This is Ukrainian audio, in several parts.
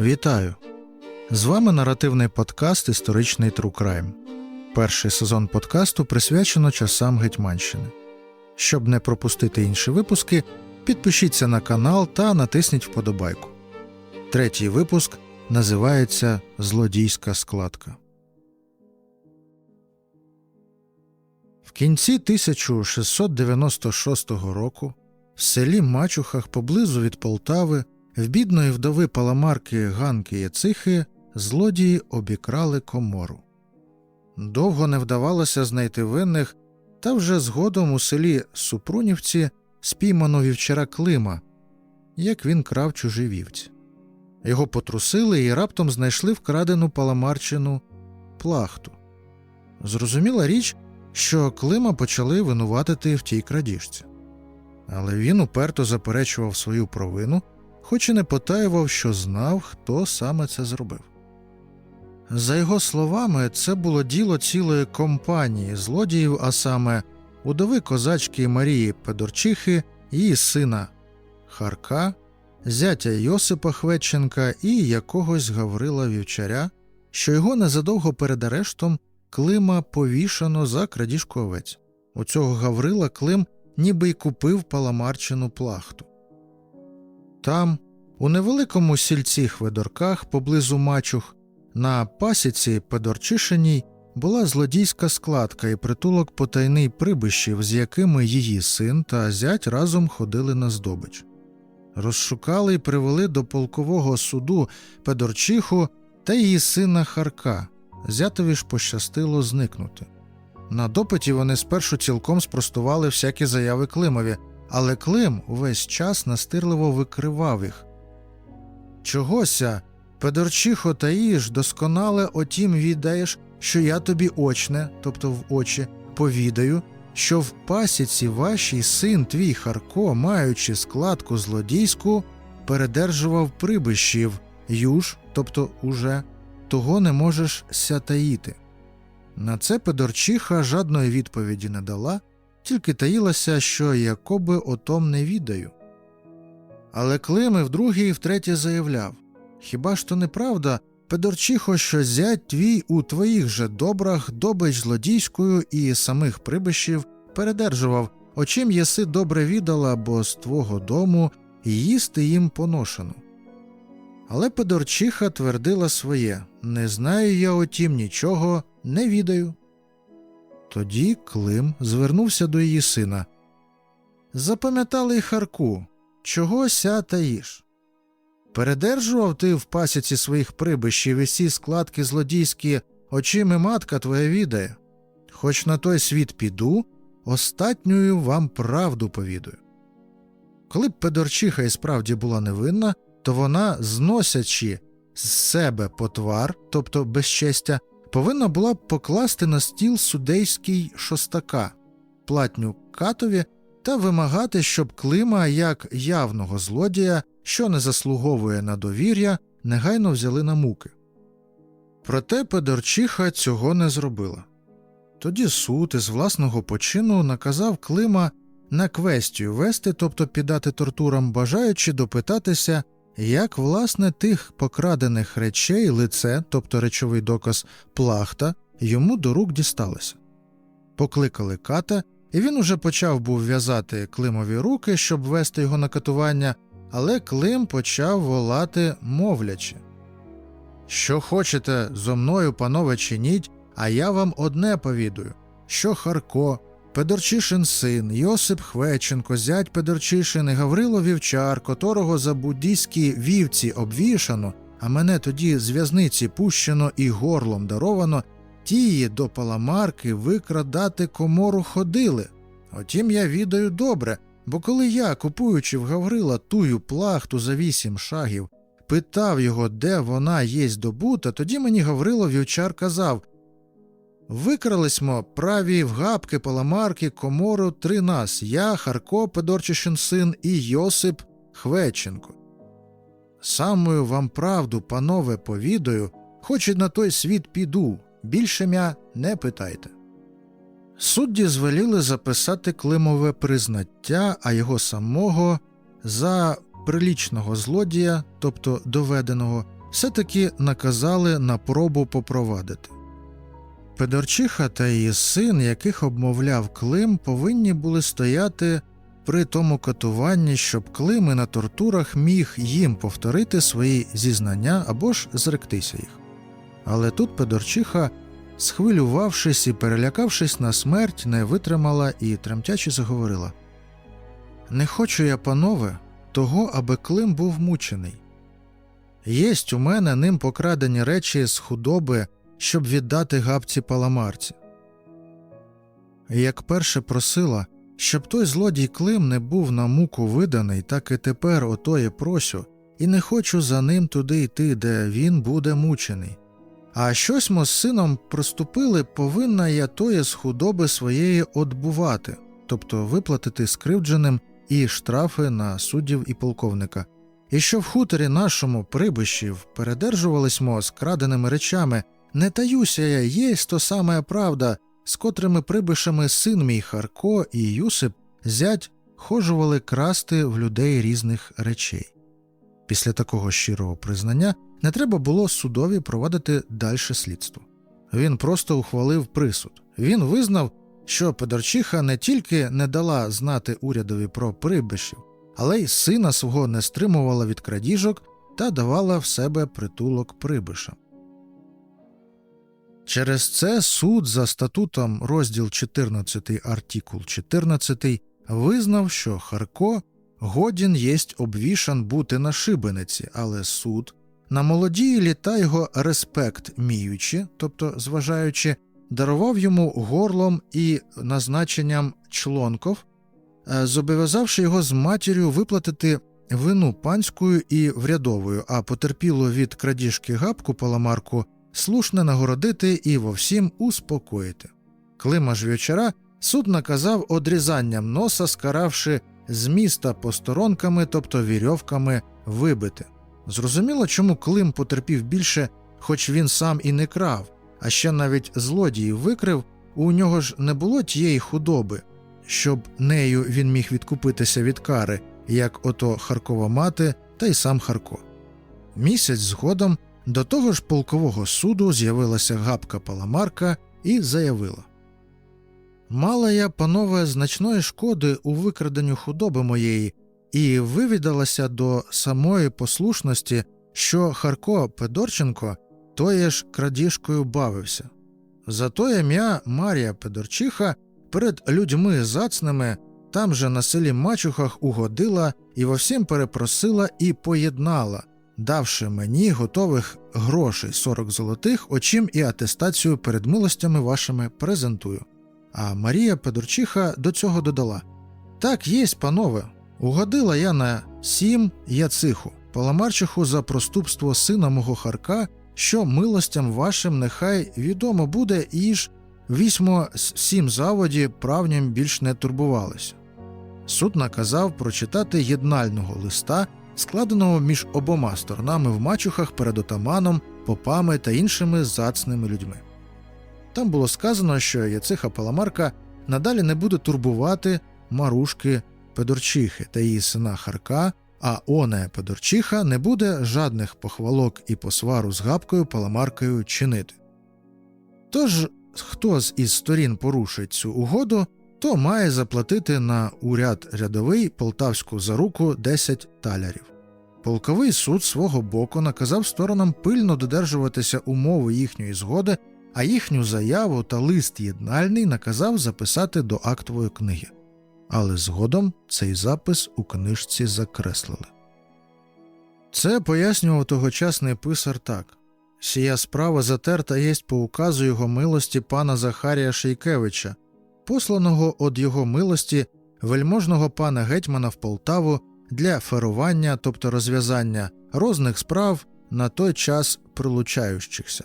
Вітаю! З вами наративний подкаст Історичний Crime. Перший сезон подкасту присвячено часам Гетьманщини. Щоб не пропустити інші випуски, підпишіться на канал та натисніть вподобайку. Третій випуск називається Злодійська складка. В кінці 1696 року в селі Мачухах поблизу від Полтави в бідної вдови паламарки Ганки Яцихи злодії обікрали комору. Довго не вдавалося знайти винних, та вже згодом у селі Супрунівці спіймано вівчара Клима, як він крав чужі вівці. Його потрусили і раптом знайшли вкрадену паламарчину плахту. Зрозуміла річ, що Клима почали винуватити в тій крадіжці. Але він уперто заперечував свою провину, хоч і не потаював, що знав, хто саме це зробив. За його словами, це було діло цілої компанії злодіїв, а саме удови козачки Марії Педорчихи, її сина Харка, зятя Йосипа Хвеченка і якогось Гаврила Вівчаря, що його незадовго перед арештом Клима повішано за крадіжку овець. У цього Гаврила Клим ніби й купив паламарчину плахту. Там, у невеликому сільці Хведорках поблизу Мачух, на пасіці Педорчишиній була злодійська складка і притулок потайний прибищів, з якими її син та зять разом ходили на здобич. Розшукали і привели до полкового суду Педорчиху та її сина Харка. Зятові ж пощастило зникнути. На допиті вони спершу цілком спростували всякі заяви Климові, але Клим увесь час настирливо викривав їх. Чогося, Педорчихо та їж досконале отім віддаєш, що я тобі очне, тобто в очі, повідаю, що в пасіці вашій син твій Харко, маючи складку злодійську, передержував прибищів, юж, тобто уже, того не можеш сятаїти. На це Педорчиха жадної відповіді не дала, тільки таїлася, що якоби отом не відаю. Але Клим і вдруге і втретє заявляв Хіба ж то неправда, Педорчихо, що зять твій у твоїх же добрах добич злодійською і самих прибищів передержував, очим єси добре віддала, бо з твого дому їсти їм поношено. Але Педорчиха твердила своє не знаю я отім нічого, не відаю. Тоді Клим звернувся до її сина. Запам'ятали й Харку, чого ся таїш? Передержував ти в пасіці своїх прибищів і сі складки злодійські, очими матка твоя відає. Хоч на той світ піду, остатньою вам правду повідаю. Коли б Педорчиха і справді була невинна, то вона, зносячи з себе потвар, тобто безчестя, повинна була б покласти на стіл судейський шостака, платню катові та вимагати, щоб Клима, як явного злодія, що не заслуговує на довір'я, негайно взяли на муки. Проте Педорчиха цього не зробила. Тоді суд із власного почину наказав Клима на квестію вести, тобто піддати тортурам, бажаючи допитатися, як власне тих покрадених речей лице, тобто речовий доказ плахта, йому до рук дісталося. Покликали ката, і він уже почав був в'язати Климові руки, щоб вести його на катування, але Клим почав волати, мовлячи. Що хочете зо мною, панове, чиніть, а я вам одне повідую, що Харко, Педорчишин син, Йосип Хвеченко, зять Педорчишин і Гаврило Вівчар, котрого за буддійські вівці обвішано, а мене тоді з в'язниці пущено і горлом даровано, тії до паламарки викрадати комору ходили. Отім я відаю добре, бо коли я, купуючи в Гаврила тую плахту за вісім шагів, питав його, де вона є здобута, тоді мені Гаврило Вівчар казав Викралисьмо праві в гапки, паламарки, комору три нас я, Харко, Педорчишин син і Йосип Хвеченко. Самою вам правду, панове, повідаю, хоч і на той світ піду, більше мя не питайте. Судді звеліли записати Климове признаття, а його самого за прилічного злодія, тобто доведеного, все-таки наказали на пробу попровадити. Педорчиха та її син, яких обмовляв Клим, повинні були стояти при тому катуванні, щоб Клим і на тортурах міг їм повторити свої зізнання або ж зректися їх. Але тут Педорчиха, схвилювавшись і перелякавшись на смерть, не витримала і тремтячи заговорила Не хочу я, панове, того, аби Клим був мучений. Єсть у мене ним покрадені речі з худоби, щоб віддати габці паламарці. Як перше просила, щоб той злодій Клим не був на муку виданий, так і тепер отоє просю, і не хочу за ним туди йти, де він буде мучений. А щось мо з сином приступили, повинна я тоє з худоби своєї отбувати, тобто виплатити скривдженим і штрафи на суддів і полковника. І що в хуторі нашому прибищів передержувались мо з краденими речами, не таюся я, єсть то саме правда, з котрими прибишами син мій Харко і Юсип зять хожували красти в людей різних речей. Після такого щирого признання не треба було судові проводити дальше слідство. Він просто ухвалив присуд. Він визнав, що Педорчиха не тільки не дала знати урядові про прибишів, але й сина свого не стримувала від крадіжок та давала в себе притулок прибишам. Через це суд за статутом розділ 14 артикул 14 визнав, що Харко годін єсть обвішан бути на шибениці, але суд на молодії літа його респект міючи, тобто зважаючи, дарував йому горлом і назначенням члонков, е, зобов'язавши його з матір'ю виплатити вину панською і врядовою, а потерпіло від крадіжки гапку паламарку слушне нагородити і во всім успокоїти. Клима ж вечора суд наказав одрізанням носа, скаравши з міста посторонками, тобто вірьовками, вибити. Зрозуміло, чому Клим потерпів більше, хоч він сам і не крав, а ще навіть злодіїв викрив, у нього ж не було тієї худоби, щоб нею він міг відкупитися від кари, як ото Харкова мати та й сам Харко. Місяць згодом до того ж полкового суду з'явилася гапка Паламарка і заявила Мала я, панове, значної шкоди у викраденню худоби моєї, і вивідалася до самої послушності, що Харко Педорченко тої ж крадіжкою бавився. Зато ім'я Марія Педорчиха перед людьми зацними там же на селі Мачухах угодила і во всім перепросила і поєднала, давши мені готових грошей 40 золотих, очим і атестацію перед милостями вашими презентую. А Марія Педорчиха до цього додала Так, єсть, панове, угодила я на сім яциху, паламарчиху за проступство сина мого Харка, що милостям вашим нехай відомо буде, і ж вісьмо з сім заводі правням більш не турбувалися. Суд наказав прочитати єднального листа, складеного між обома сторонами в мачухах перед отаманом, попами та іншими зацними людьми. Там було сказано, що Яциха Паламарка надалі не буде турбувати марушки Педорчихи та її сина Харка, а оне Педорчиха не буде жадних похвалок і посвару з габкою Паламаркою чинити. Тож, хто з із сторін порушить цю угоду, то має заплатити на уряд рядовий полтавську заруку 10 талярів. Полковий суд свого боку наказав сторонам пильно додержуватися умови їхньої згоди, а їхню заяву та лист єднальний наказав записати до актової книги. Але згодом цей запис у книжці закреслили. Це пояснював тогочасний писар так сія справа затерта єсть по указу його милості пана Захарія Шейкевича, посланого од його милості вельможного пана гетьмана в Полтаву для ферування, тобто розв'язання розних справ на той час прилучаючихся.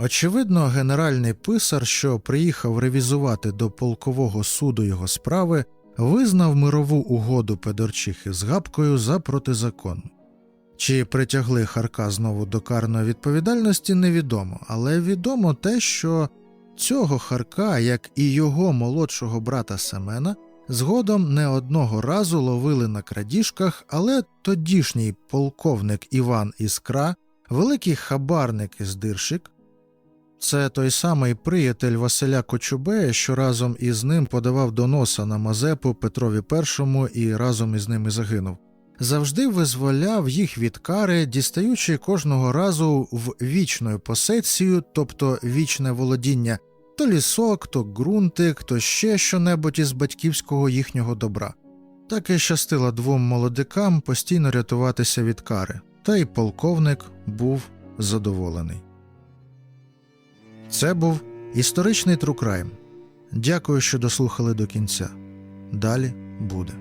Очевидно, генеральний писар, що приїхав ревізувати до полкового суду його справи, визнав мирову угоду Педорчихи з Габкою за протизаконну. Чи притягли Харка знову до карної відповідальності, невідомо, але відомо те, що цього Харка, як і його молодшого брата Семена, Згодом не одного разу ловили на крадіжках, але тодішній полковник Іван Іскра, великий хабарник із Диршик, це той самий приятель Василя Кочубея, що разом із ним подавав доноса на Мазепу Петрові І і разом із ними загинув. Завжди визволяв їх від кари, дістаючи кожного разу в вічну посецію, тобто вічне володіння, то лісок, то ґрунтик, то ще щонебудь із батьківського їхнього добра. Так і щастило двом молодикам постійно рятуватися від кари, та й полковник був задоволений. Це був історичний трукрайм. Дякую, що дослухали до кінця. Далі буде.